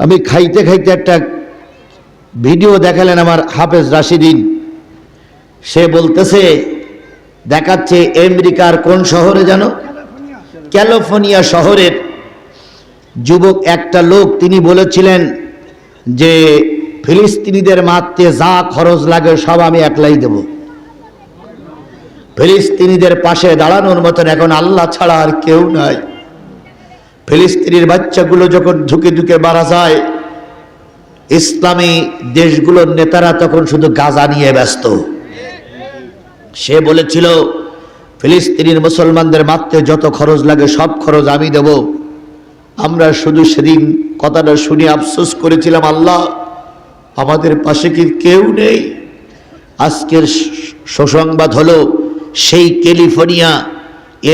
আমি খাইতে খাইতে একটা ভিডিও দেখালেন আমার হাফেজ রাশিদিন। সে বলতেছে, দেখাচ্ছে আমেরিকার কোন শহরে জানো? ক্যালিফোর্নিয়া শহরের যুবক একটা লোক, তিনি বলেছিলেন যে ফিলিস্তিনিদের মারতে যা খরচ লাগে সব আমি একলাই দেব। ফিলিস্তিনিদের পাশে দাঁড়ানোর মতন এখন আল্লাহ ছাড়া আর কেউ নাই। ফিলিস্তিনির বাচ্চাগুলো যখন ঢুকে ঢুকে মারা যায়, ইসলামী দেশগুলোর নেতারা তখন শুধু গাজা নিয়ে ব্যস্ত। সে বলেছিল, ফিলিস্তিনির মুসলমানদের মারতে যত খরচ লাগে, সব খরচ আমি দেব। আমরা শুধু সেদিন কথাটা শুনে আফসোস করেছিলাম, আল্লাহ, আমাদের পাশে কি কেউ নেই? আজকের সুসংবাদ হলো, সেই ক্যালিফোর্নিয়া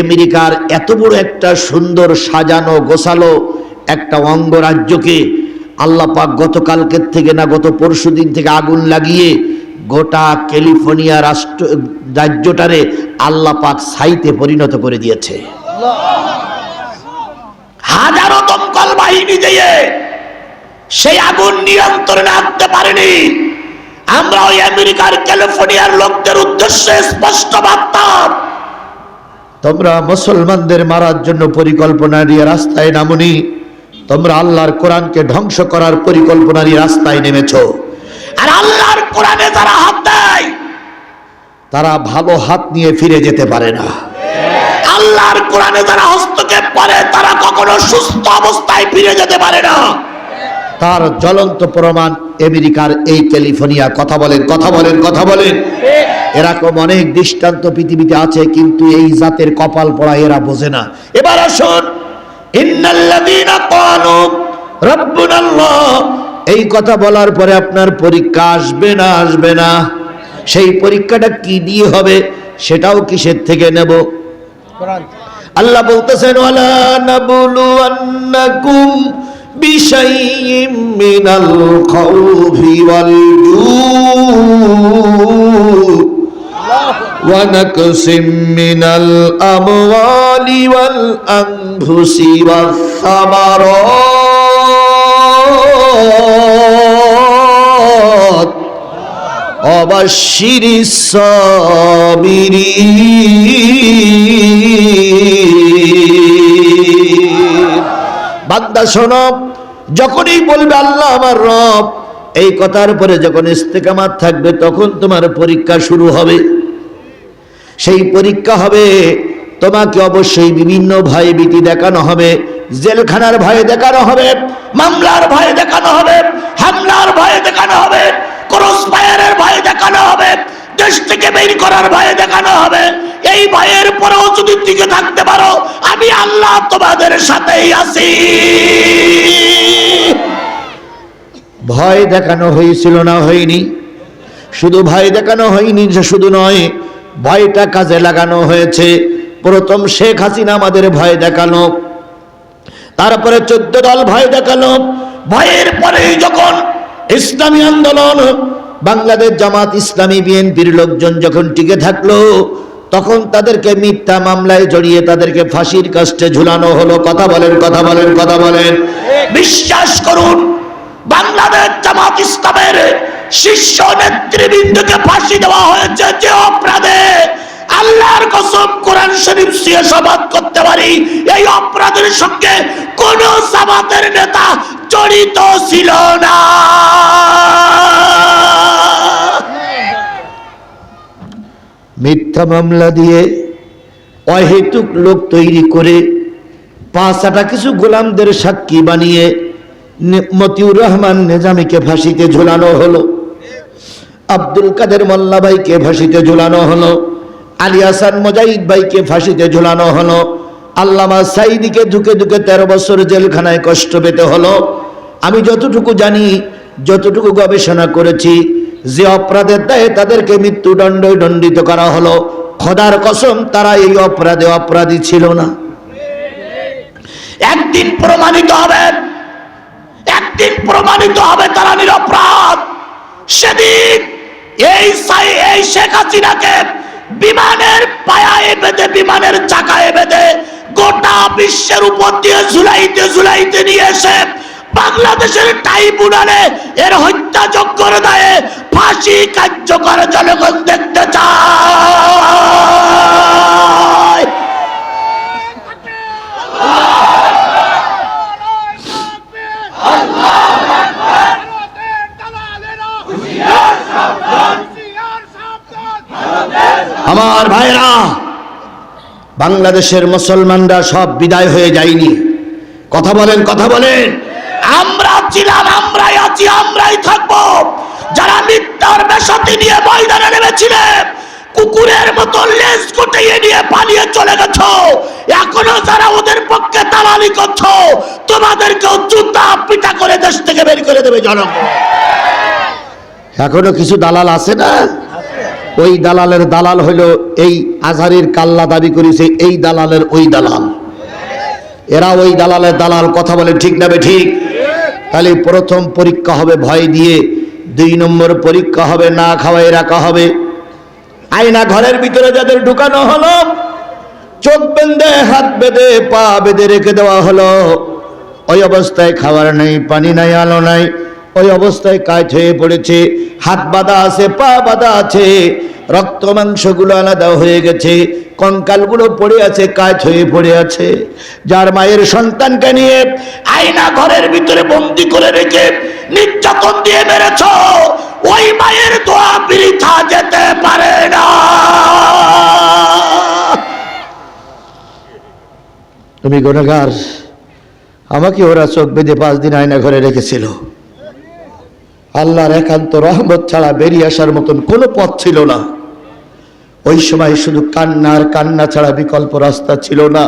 আমেরিকার এত বড় একটা সুন্দর সাজানো, গোছালো একটা অঙ্গরাজ্যকে আল্লাহ পাক গতকালকের থেকে না, গত পরশু দিন থেকে আগুন লাগিয়ে গোটা ক্যালিফোর্নিয়া রাষ্ট্র, রাজ্যটারে আল্লাহ পাক সাইতে পরিণত করে দিয়েছে। হাজারো দমকল বাহিনী দিয়ে সেই আগুন নিয়ন্ত্রণে আনতে পারেনি। আমরা ওই আমেরিকার ক্যালিফোর্নিয়ার লোকদের উদ্দেশ্যে স্পষ্ট বার্তাম তোমরা মুসলমানদের মারার জন্য পরিকল্পনা নিয়ে রাস্তায় নামুনি। তোমরা আল্লাহর কোরআনকে ধ্বংস করার পরিকল্পনা নিয়ে রাস্তায় নেমেছো। আর আল্লাহর কোরআনে যারা হাত দেয়, তারা ভালো হাত নিয়ে ফিরে যেতে পারে না। আল্লাহর কোরআনে যারা হস্তক্ষেপ করে, তারা কখনো সুস্থ অবস্থায় ফিরে যেতে পারে না। তার জ্বলন্ত প্রমাণ আমেরিকার এই ক্যালিফোর্নিয়া। কথা বলেন কথা বলেন কথা বলেন। এরকম অনেক দৃষ্টান্ত পৃথিবীতে আছে, কিন্তু এই জাতের কপাল পড়া এরা বোঝে না। এবার আসুন এই কথা বলার পরে আপনার পরীক্ষা আসবে না আসবে না। সেই পরীক্ষাটা কি দিয়ে হবে, সেটাও কিসের থেকে নেব? আল্লাহ বলতেছেন আন্নাকুম বিশাইয়্যিম ونقص من الأموال والأنفس والثمرات وبشر الصابرين বান্দা শোনো যখনই বলবে আল্লাহ আমার রব এই কথার পরে যখন ইস্তেকামাত থাকবে তখন তোমার পরীক্ষা শুরু হবে সেই পরীক্ষা হবে। তোমাকে অবশ্যই বিভিন্ন ভয় ভীতি দেখানো হবে। জেলখানার ভয়ে দেখানো হবে। মামলার ভয়ে দেখানো হবে। হামলার ভয়ে দেখানো হবে। ক্রস ফায়ারের ভয়ে দেখানো হবে। দেশ থেকে বের করার ভয়ে দেখানো হবে। এই ভয়ের পরেও যদি টিকে থাকতে পারো, আমি আল্লাহ তোমাদের সাথেই আছি। ভয় দেখানো হয়েছিল না হয়নি। শুধু ভয় দেখানো হয়নি যে শুধু নয় ভয়টা কাজে লাগানো হয়েছে। প্রথম শেখ হাসিনা আমাদের ভয় দেখানো তারপরে চোদ্দ দল ভয় দেখাল। ভয়ের পরেই যখন ইসলামী আন্দোলন, বাংলাদেশ জামাত ইসলামী বিএনপির লোকজন যখন টিকে থাকল, তখন তাদেরকে মিথ্যা মামলায় জড়িয়ে তাদেরকে ফাঁসির কাস্টে ঝুলানো হলো। কথা বলেন কথা বলেন কথা বলেন। বিশ্বাস করুন, বাংলাদেশ জামাত ইসলামের শীর্ষ নেতৃবৃন্দকে ফাঁসি দেওয়া হয়েছে, যে অপরাধে আল্লাহর কসম কোরআন শরীফ সিয়ে সবাদ করতে পারি, এই অপরাধের সঙ্গে কোন জামাতের নেতা জড়িত ছিল না। মিথ্যা মামলা দিয়ে অহেতুক লোক তৈরি করে পাঁচাটা কিছু গোলামদের সাক্ষী বানিয়ে মতিউর রহমান নেজামিকে ফাঁসিতে ঝোলানো হলো। আব্দুল কাদের মোল্লা ভাইকে ফাঁসিতে ঝুলানো হলো, আলী হাসান মোজাহিদ ভাইকে ফাঁসিতে ঝুলানো হলো, আল্লামা সাইদিকে ধুকে ধুকে তেরো বছর জেলখানায় কষ্ট পেতে হলো। আমি যতটুকু জানি, যতটুকু গবেষণা করেছি, যে অপরাধের দায়ে তাদেরকে মৃত্যুদণ্ড দণ্ডিত করা হলো। খোদার কসম, তারা এই অপরাধে অপরাধী ছিল না। একদিন প্রমাণিত হবে, একদিন প্রমাণিত হবে তারা নিরপরাধ। সেদিন এই সাই- এই শেখ হাসিনাকে বিমানের পায়ায় বেঁধে, বিমানের চাকায় বেঁধে গোটা বিশ্বের উপর দিয়ে ঝুলাইতে ঝুলাইতে নিয়ে এসে বাংলাদেশের ট্রাইব্যুনালে এর হত্যাযজ্ঞর দায়ে ফাঁসি কার্যকর জনগণ দেখতে চায়। আমার ভাইরা বাংলাদেশের মুসলমানরা সব বিদায় হয়ে যায়নি। কথা বলেন কথা বলেন। আমরা ছিলাম, আমরাই আছি, আমরাই থাকব। যারা মিথ্যার বেশতি নিয়ে ময়দানে নেমেছিলেন কুকুরের মতো লেজ গুটিয়ে নিয়ে পালিয়ে চলে গেছো। এখনও যারা ওদের পক্ষে দালালি করছ, তোমাদেরকেও জুতা পিটা করে দেশ থেকে বের করে দেবে জনগণ। এখনও কিছু দালাল আছে না? ওই দালালের দালাল হলো এই আজহারির কাল্লা দাবি করেছে, এই দালালের ওই দালাল। এরা ওই দালালের দালাল, কথা বলে ঠিক নাবে ঠিক? তাহলে প্রথম পরীক্ষা হবে ভয় দিয়ে, দুই নম্বর পরীক্ষা হবে না খাওয়াই রাখা হবে। আয়না ঘরের ভিতরে যাদের ঢুকানো হলো, চোখ বেঁধে, হাত বেঁধে, পা বেঁধে রেখে দেওয়া হলো। ওই অবস্থায় খাবার নেই, পানি নাই, আলো নাই। ওই অবস্থায় কাজ হয়ে পড়েছে, হাত বাঁধা আছে, পা বাঁধা আছে, রক্ত মাংসগুলো আলাদা হয়ে গেছে, কঙ্কালগুলো পড়ে আছে কাজ হয়ে পড়ে আছে। যার মায়ের সন্তানকে নিয়ে আয়না ঘরের ভিতরে বন্দি করে রেখে নির্যাতন দিয়ে মেরেছ, ওই মায়ের দোয়া বৃথা যেতে পারে না। তুমি গুণগার, আমাকে ওরা চোখ বেঁধে পাঁচ দিন আয়না ঘরে রেখেছিল। আল্লাহর একান্ত রহমত ছাড়া বেরিয়ে আসার মতন কোনো পথ ছিল না। ওই সময় শুধু কান্নার কান্না ছাড়া বিকল্প রাস্তা ছিল না।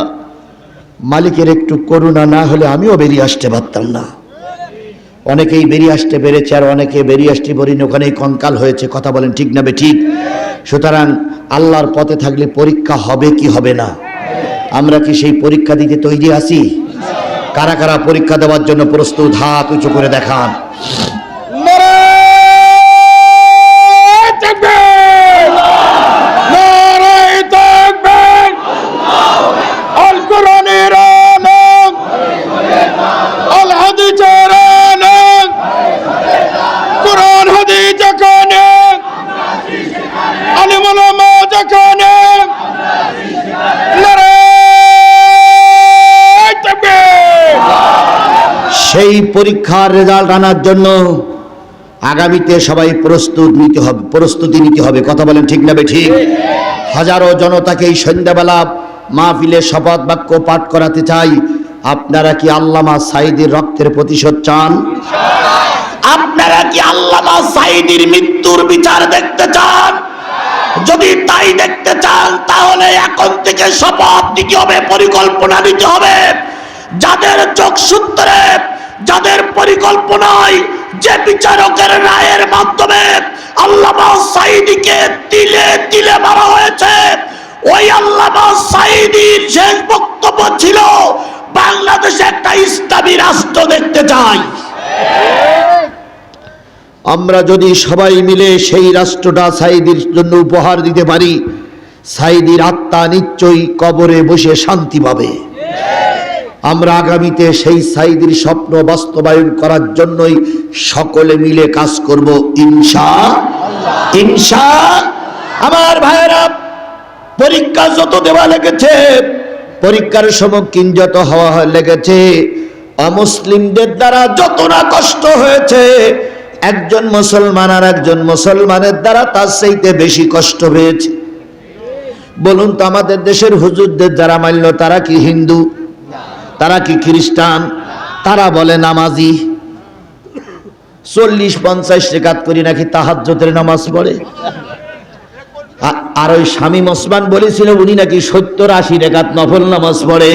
মালিকের একটু করুণা না হলে আমিও বেরিয়ে আসতে পারতাম না। অনেকেই বেরিয়ে আসতে পেরেছে আর অনেকে বেরিয়ে আসতে পারিনি। ওখানেই কঙ্কাল হয়েছে, কথা বলেন ঠিক না ঠিক? সুতরাং আল্লাহর পথে থাকলে পরীক্ষা হবে কি হবে না? আমরা কি সেই পরীক্ষা দিতে তৈরি আছি? কারা কারা পরীক্ষা দেওয়ার জন্য প্রস্তুত? হাত উঁচু করে দেখান নারায় তাকবীর নারায় তাকবীর আল কোরআনের আনন্দ আল হাদিসের আনন্দ কোরআন হাদিস যেখানে আলিম উলামা যেখানে নারায় তাকবীর সেই পরীক্ষার রেজাল্ট আনার জন্য আগামীতে সবাই প্রস্তুত নিতে হবে প্রস্তুতি নিতে হবে। কথা বলেন ঠিক না ঠিক। হাজারো জনতাকে এই সন্ধ্যাবেলা মাহফিলে শপথ বাক্য পাঠ করাতে চাই। আপনারা কি আল্লামা সাইদের রক্তের প্রতিশোধ চান? আপনারা কি আল্লামা সাইদির মৃত্যুর বিচার দেখতে চান? যদি তাই দেখতে চান তাহলে এখন থেকে শপথ নিতে হবে পরিকল্পনা নিতে হবে। যাদের চোখ সূত্রে যাদের পরিকল্পনায় যে বিচারকের রায়ের মাধ্যমে আল্লামা সাইদিকে তিলে তিলে মারা হয়েছে, ওই আল্লামা সাইদির শেষ বক্তব্য ছিল, বাংলাদেশে একটা ইসলামী রাষ্ট্র দেখতে চাই। আমরা যদি সবাই মিলে সেই রাষ্ট্রটা সাইদির জন্য উপহার দিতে পারি সাইদির আত্মা নিশ্চয়ই কবরে বসে শান্তি পাবে। আমরা আগামীতে সেই সাইদির স্বপ্ন বাস্তবায়ন করার জন্যই সকলে মিলে কাজ করব, ইনশা ইনশা আমার ভাইয়েরা, পরীক্ষা যত দেওয়া লেগেছে, পরীক্ষার সম্মুখীন যত হওয়া লেগেছে, অমুসলিমদের দ্বারা যত না কষ্ট হয়েছে, একজন মুসলমান আর একজন মুসলমানের দ্বারা তার চাইতে বেশি কষ্ট হয়েছে। বলুন তো আমাদের দেশের হুজুরদের যারা মানল, তারা কি হিন্দু? তারা কি খ্রিস্টান? তারা বলে নামাজি। চল্লিশ, পঞ্চাশ রেখাত করি নাকি তাহাজ্জতের নামাজ পড়ে? আর ওই স্বামী ওসমান বলেছিল, উনি নাকি সত্তর আশি রেখাত নফল নামাজ পড়ে।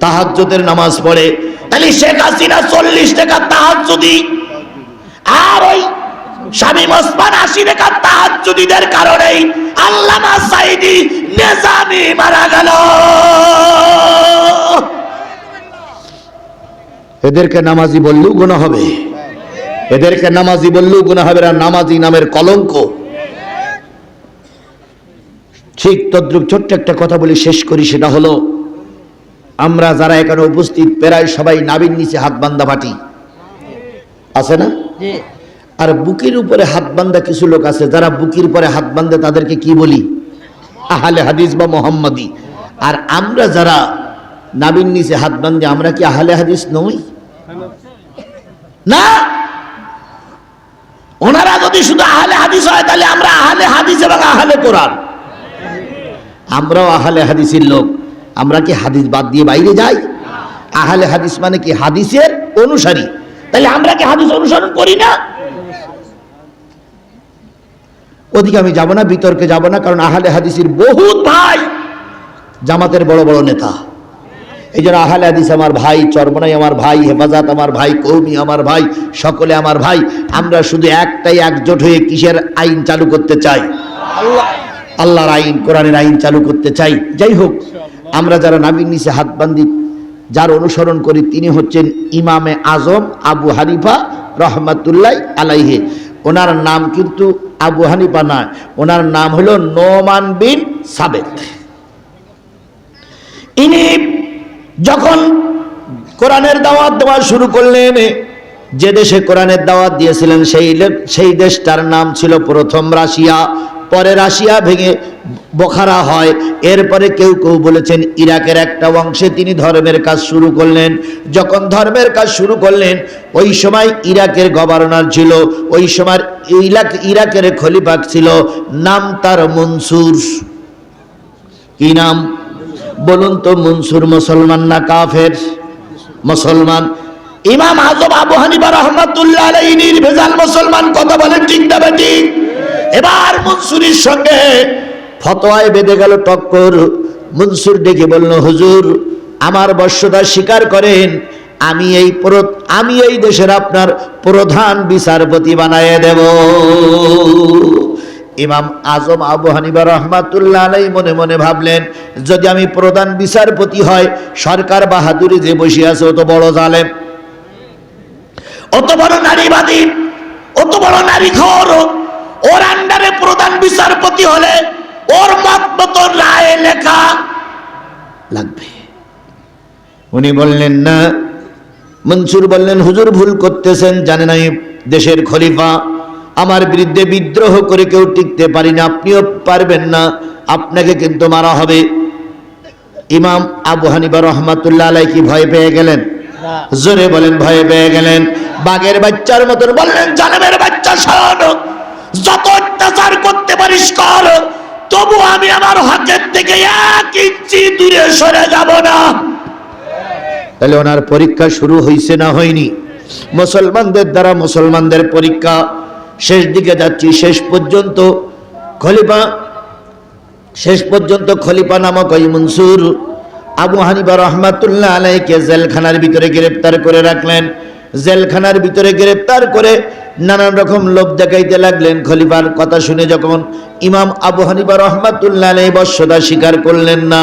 তাহাজ্জতের নামাজ পড়ে। তাহলে শেখ হাসিনা চল্লিশ টাকা তাহাজ্জুদি। আর ওই স্বামী ওসমান আশি রেখা তাহাজ্জুদিদের কারণেই আল্লামা সাইদি নেজামি মারা গেল। এদেরকে নামাজি বললেও গুণা হবে। এদেরকে নামাজি বললেও গুণা হবে আর নামাজি নামের কলঙ্ক। ঠিক তদ্রুপ ছোট্ট একটা কথা বলি শেষ করি সেটা হলো আমরা যারা এখানে উপস্থিত প্রায় সবাই নাবির নিচে হাত বান্ধা ফাটি আছে না? জি। আর বুকের উপরে হাত বান্ধা কিছু লোক আছে, যারা বুকের উপরে হাত বান্ধে তাদেরকে কি বলি? আহলে হাদিস বা মোহাম্মদি। আর আমরা যারা নাবিন নিচে হাত বান্ধে আমরা কি আহলে হাদিস নই? না! ওনারা যদি শুধু আহলে হাদিস হয়, তাহলে আমরা আহলে হাদিস এবং আহলে কোরআন। আমরাও আহলে হাদিসের লোক। আমরা কি হাদিস বাদ দিয়ে বাইরে যাই? আহলে হাদিস মানে কি হাদিসের অনুসারী। তাহলে আমরা কি হাদিস অনুসরণ করি না? ওদিকে আমি যাব না, বিতর্কে যাব না, কারণ আহলে হাদিসের বহুত ভাই জামাতের বড় বড় নেতা। এই জন্য আহলে হাদিস আমার ভাই, চরমনাই আমার ভাই, হেফাজত আমার ভাই, কৌমি আমার ভাই, সকলে আমার ভাই, আমরা শুধু একটাই একজোট হয়ে কিসের আইন চালু করতে চাই? আল্লাহর আইন, কোরআনের আইন চালু করতে চাই। যাই হোক, আমরা যারা নাবির নিচে হাত বান্ধি যার অনুসরণ করি, তিনি হচ্ছেন ইমামে আজম আবু হানিফা রহমাতুল্লাহ আলাইহে। ওনার নাম কিন্তু আবু হানিফা নয়। ওনার নাম হলো নোমান বিন সাবেত ইনি যখন কোরআনের দাওয়াত দেওয়া শুরু করলেন, যে দেশে কোরআনের দাওয়াত দিয়েছিলেন, সেই সেই দেশটার নাম ছিল প্রথম রাশিয়া। পরে রাশিয়া ভেঙে বোখারা হয়। এরপরে কেউ কেউ বলেছেন, ইরাকের একটা অংশে তিনি ধর্মের কাজ শুরু করলেন। যখন ধর্মের কাজ শুরু করলেন, ওই সময় ইরাকের গভর্নর ছিল, ওই সময় ইরাক, ইরাকের খলিফা ছিল, নাম তার মনসুর। কি নাম? বলুন তো, মনসুর মুসলমান না কাফের? মুসলমান। ইমাম আজম আবু হানিফা রহমাতুল্লাহ নির্ভেজাল মুসলমান, কথা বলেন ঠিক না ঠিক? এবার মনসুরির সঙ্গে ফতোয়ায় বেঁধে গেল টক্কর। মনসুর ডেকে বলল, হুজুর, আমার বর্ষতা স্বীকার করেন, আমি এই আমি এই দেশের আপনার প্রধান বিচারপতি বানায় দেব। ইমাম আজম আবু হানিবা রহমাতুল্লাহ আলাই মনে মনে ভাবলেন, যদি আমি প্রধান বিচারপতি হয়, সরকার বাহাদুরি যে বসে আছে অত বড় জালেম। অত বড় নারীবাদী, অত বড় নারী ঘর ওর আন্ডারে প্রধান বিচারপতি হলে ওর মত মতো রায় লেখা লাগবে। উনি বললেন না। মনসুর বললেন হুজুর ভুল করতেছেন জানে না এই দেশের খলিফা। আমার বিরুদ্ধে বিদ্রোহ করে কেউ টিকতে পারি না আপনিও পারবেন না আপনাকে কিন্তু মারা হবে। ইমাম আবু হানিবা রহমাতুল্লাহ আলাই কি ভয় পেয়ে গেলেন? জোরে বলেন ভয় পেয়ে গেলেন। বাঘের বাচ্চার মতন বললেন জানেমের বাচ্চা শোন যত অত্যাচার করতে পারিস কর, তবু আমি আমার হকের থেকে এক ইঞ্চি দূরে সরে যাব না। তাহলে ওনার পরীক্ষা শুরু হয়েছে না হয়নি? মুসলমানদের দ্বারা মুসলমানদের পরীক্ষা শেষ দিকে যাচ্ছি, শেষ পর্যন্ত খলিফা, শেষ পর্যন্ত খলিফা নামক ওই মনসুর আবু হানিবা রহমাতুল্লাহ আলাইকে জেলখানার ভিতরে গ্রেপ্তার করে রাখলেন। জেলখানার ভিতরে গ্রেপ্তার করে নানান রকম লোভ দেখাইতে লাগলেন। খলিফার কথা শুনে যখন ইমাম আবু হানিবা রহমাতুল্লাহ বর্ষদা স্বীকার করলেন না,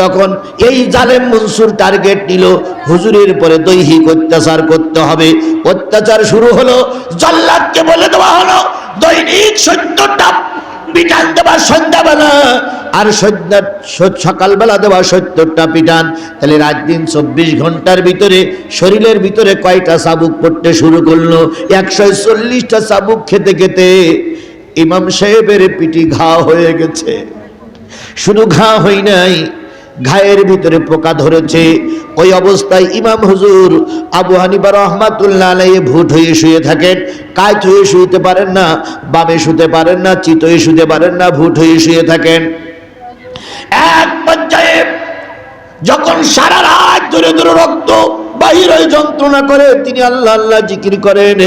তখন এই জালেম মনসুর টার্গেট নিল, হুজুরের পরে দৈহিক অত্যাচার করতে হবে। অত্যাচার শুরু হলো, জল্লাদকে বলে দেওয়া হলো, দৈনিক সত্তরটা পিটান দেবা সন্ধ্যাবেলা আর সন্ধ্যা সকালবেলা দেওয়া সত্তরটা পিটান। তাহলে রাত দিন চব্বিশ ঘণ্টার ভিতরে, শরীরের ভিতরে কয়টা চাবুক পড়তে শুরু করল? একশো চল্লিশটা চাবুক খেতে খেতে ইমাম সাহেবের পিটি ঘা হয়ে গেছে। শুধু ঘা হই নাই ঘায়ের ভিতরে পোকা ধরেছে। ওই অবস্থায় ইমাম হুজুর আবু হানিবা রহমাতুল্লাহ ভূত হয়ে শুয়ে থাকেন। কাজ হয়ে শুইতে পারেন না, বামে শুতে পারেন না চিত হয়ে শুতে পারেন না, ভূত হয়ে শুয়ে থাকেন। এক পর্যায়ে যখন সারা রাত ধরে ধরে রক্ত বাহির যন্ত্রণা করে, তিনি আল্লাহ আল্লাহ জিকির করেন।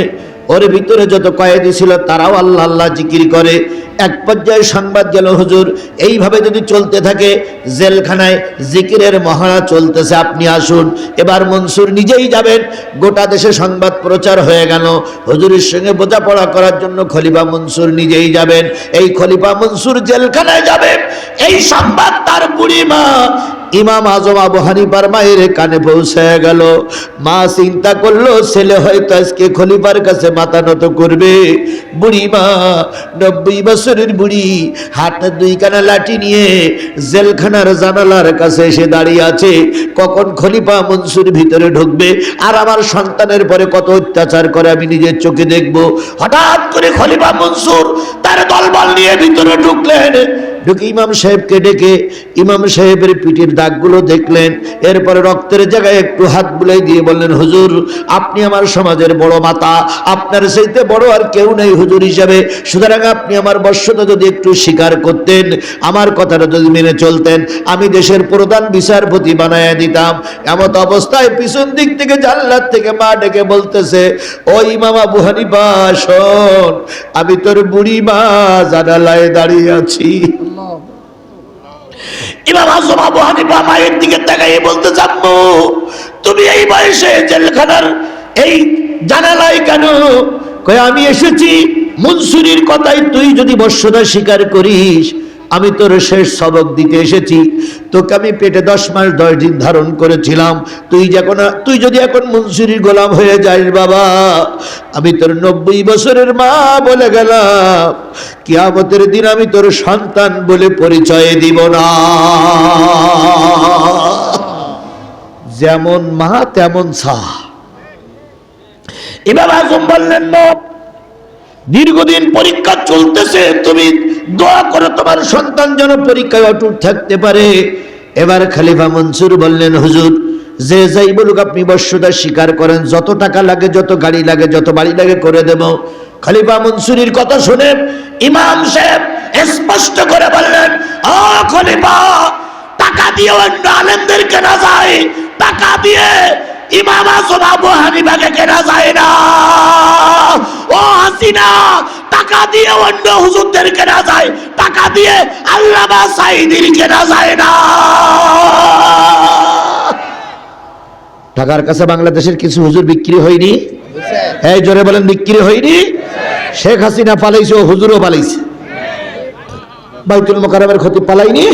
ওর ভিতরে যত কয়েদি ছিল, তারাও আল্লাহ আল্লাহ জিকির করে। এক পর্যায়ে সংবাদ গেল, হুজুর, এইভাবে যদি চলতে থাকে, জেলখানায় জিকিরের মহারা চলতেছে। আপনি আসুন। এবার মনসুর নিজেই যাবেন। গোটা দেশে সংবাদ প্রচার হয়ে গেল। হুজুরের সঙ্গে বোঝাপড়া করার জন্য খলিফা মনসুর নিজেই যাবেন। এই খলিফা মনসুর জেলখানায় যাবেন এই সংবাদ তার বুড়ি মা ইমাম আজম আবু হানিফার মায়ের কানে পৌঁছে গেল। মা চিন্তা করল, ছেলে হয়তো আজকে খলিফার কাছে মাথা নত করবে। বুড়ি মা নব্বই বছর বছরের বুড়ি, হাতে দুইখানা লাঠি নিয়ে জেলখানার জানালার কাছে এসে দাঁড়িয়ে আছে। কখন খলিফা মনসুর ভিতরে ঢুকবে? আর আমার সন্তানের পরে কত অত্যাচার করে আমি নিজের চোখে দেখব। হঠাৎ করে খলিফা মনসুর তার দলবল নিয়ে ভিতরে ঢুকলেন। ঢুকে ইমাম সাহেবকে ডেকে ইমাম সাহেবের পিঠের দাগগুলো দেখলেন। এরপরে রক্তের জায়গায় একটু হাত বুলাই দিয়ে বললেন, হুজুর, আপনি আমার সমাজের বড় মাতা, আপনার সেইতে বড় আর কেউ নেই হুজুর হিসাবে। সুতরাং আপনি আমার বর্ষতা যদি একটু স্বীকার করতেন, আমার কথাটা যদি মেনে চলতেন, আমি দেশের প্রধান বিচারপতি বানায় দিতাম। এমত অবস্থায় পিছন দিক থেকে জানলার থেকে মা ডেকে বলতেছে ওই ইমাম আবু হানিফা, শোন, আমি তোর বুড়ি মা জানালায় দাঁড়িয়ে আছি। ইমাম আজম আবু হানিফা মায়ের দিকে তাকাইয়ে বলতে জানব তুমি এই বয়সে জেলখানার এই জানালায় কেন? আমি এসেছি, মনসুরির কথাই তুই যদি বর্ষতা স্বীকার করিস আমি তোর শেষ সবক দিতে এসেছি। তোকে আমি পেটে দশ মাস দশ দিন ধারণ করেছিলাম। তুই যখন, তুই যদি এখন মনসুরির গোলাম হয়ে যাস বাবা, আমি তোর নব্বই বছরের মা বলে গেলাম। কিয়ামতের দিন আমি তোর সন্তান বলে পরিচয় দিব না। যেমন মা, তেমন সা এবার আজম বললেন দীর্ঘদিন পরীক্ষা চলতেছে, তুমি দোয়া করে তোমার সন্তান যেন পরীক্ষায় অটুট থাকতে পারে। এবার খালিফা মনসুর বললেন, হুজুর, যে যাই বলুক আপনি বর্ষতা স্বীকার করেন, যত টাকা লাগে, যত গাড়ি লাগে, যত বাড়ি লাগে করে দেব। খালিফা মনসুরির কথা শুনে ইমাম সাহেব স্পষ্ট করে বললেন, ও খলিফা, টাকা দিয়ে অন্য আলেমদের কেনা যায়, টাকা দিয়ে ইমাম আজম আবু হানিফাকে কেনা যায় না। ও হাসিনা টাকা দিয়ে অন্য হুজুরদের কেনা যায় টাকা দিয়ে আল্লামা সাইদির কেনা যায় না। ঢাকার কাছে বাংলাদেশের কিছু হুজুর বিক্রি হয়নি? এই জোরে বলেন বিক্রি হয়নি? শেখ হাসিনা পালাইছে ও হুজুরও পালাইছে। বাইতুল মোকারমের ক্ষতি পালাইনি?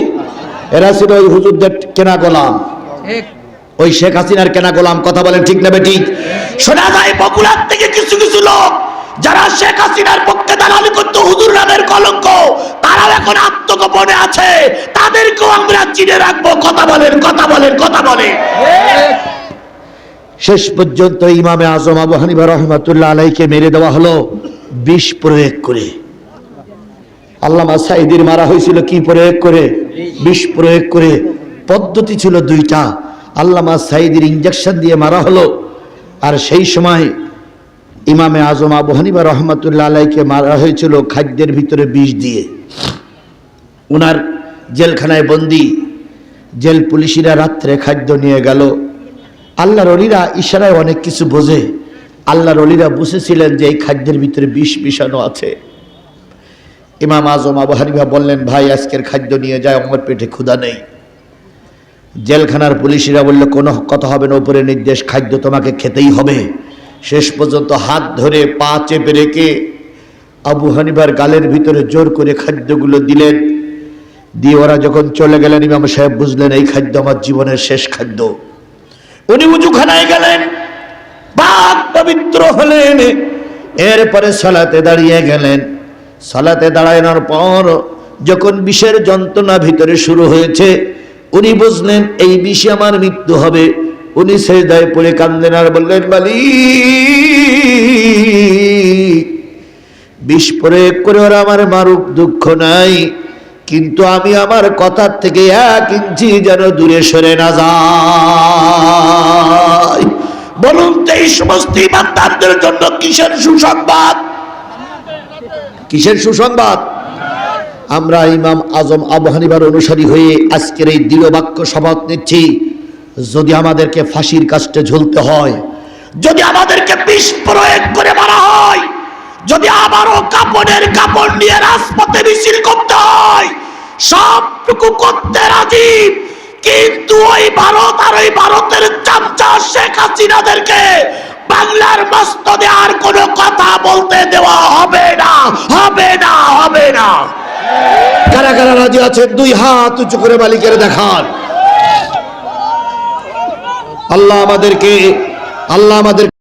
এরা ছিল ওই হুজুরদের কেনা গোলাম। ওই শেখ হাসিনার কেনা গোলাম কথা বলেন ঠিক না ঠিক? শোনা যায় পপুলার থেকে কিছু কিছু লোক শেখ হাসিনার পক্ষে দালালি করতো হুজুর নামের কলঙ্ক। তারাও এখন আত্মগোপনে আছে। তাদেরকেও আমরা চিনে রাখব। কথা বলেন কথা বলেন কথা বলেন। শেষ পর্যন্ত ইমামে আজম আবু হানিফা রহমাতুল্লাহ আলাইকে মেরে দেওয়া হলো বিষ প্রয়োগ করে। আল্লামা সাইদির মারা হয়েছিল কি প্রয়োগ করে? বিষ প্রয়োগ করে। পদ্ধতি ছিল দুইটা। আল্লামা সাইদির ইঞ্জেকশন দিয়ে মারা হলো। আর সেই সময় ইমামে আজম আবু হানিফা রহমাতুল্লাহ আলাইকে মারা হয়েছিল খাদ্যের ভিতরে বিষ দিয়ে। ওনার জেলখানায় বন্দি, জেল পুলিশিরা রাত্রে খাদ্য নিয়ে গেল। আল্লাহর অলিরা ইশারায় অনেক কিছু বোঝে। আল্লাহর অলিরা বুঝেছিলেন যে এই খাদ্যের ভিতরে বিষ মিশানো আছে। ইমাম আজম আবু হানিফা বললেন, ভাই, আজকের খাদ্য নিয়ে যায়, আমার পেটে ক্ষুধা নেই। জেলখানার পুলিশিরা বলল, কোনো কথা হবে না, উপরে নির্দেশ, খাদ্য তোমাকে খেতেই হবে। শেষ পর্যন্ত হাত ধরে পা চেপে রেখে আবু হানিবার গালের ভিতরে জোর করে খাদ্যগুলো দিলেন। দিয়ে ওরা যখন চলে গেলেন, ইমাম সাহেব বুঝলেন, এই খাদ্য আমার জীবনের শেষ খাদ্য। উনি উজুখানায় গেলেন পবিত্র হলেন। এরপরে সালাতে দাঁড়িয়ে গেলেন। সালাতে দাঁড়ানোর পর যখন বিষের যন্ত্রণা ভিতরে শুরু হয়েছে, উনি বুঝলেন, এই বিষে আমার মৃত্যু হবে। উনি সেজদায় পড়ে কান্দেন আর বললেন মালিক বিষ প্রয়োগ করে ওরা আমার মারুক দুঃখ নাই, কিন্তু আমি আমার কথার থেকে এক ইঞ্চি যেন দূরে সরে না যাই। বলুন তো এই সমস্ত ইমানদারদের জন্য কিসের সুসংবাদ? কিসের সুসংবাদ? আমরা ইমাম আজম আবু হানিবার অনুসারী হয়ে আজকের এই দৃঢ় বাক্য শপথ নিচ্ছি। যদি আমাদেরকে ফাঁসির কাস্টে ঝুলতে হয়, যদি আমাদেরকে বিষ প্রয়োগ করে মারা হয়, যদি আবারও কাপড়ের কাপড় নিয়ে রাজপথে মিছিল করতে হয়, সবটুকু করতে রাজি। কিন্তু ওই ভারত আর ওই ভারতের চামচা শেখ হাসিনাদেরকে বাংলার মস্তদে আর কোনো কথা বলতে দেওয়া হবে না হবে না হবে না। কারা কারা রাজি আছেন? দুই হাত উঁচু করে মালিকের দেখান। আল্লাহ আমাদেরকে আল্লাহ আমাদের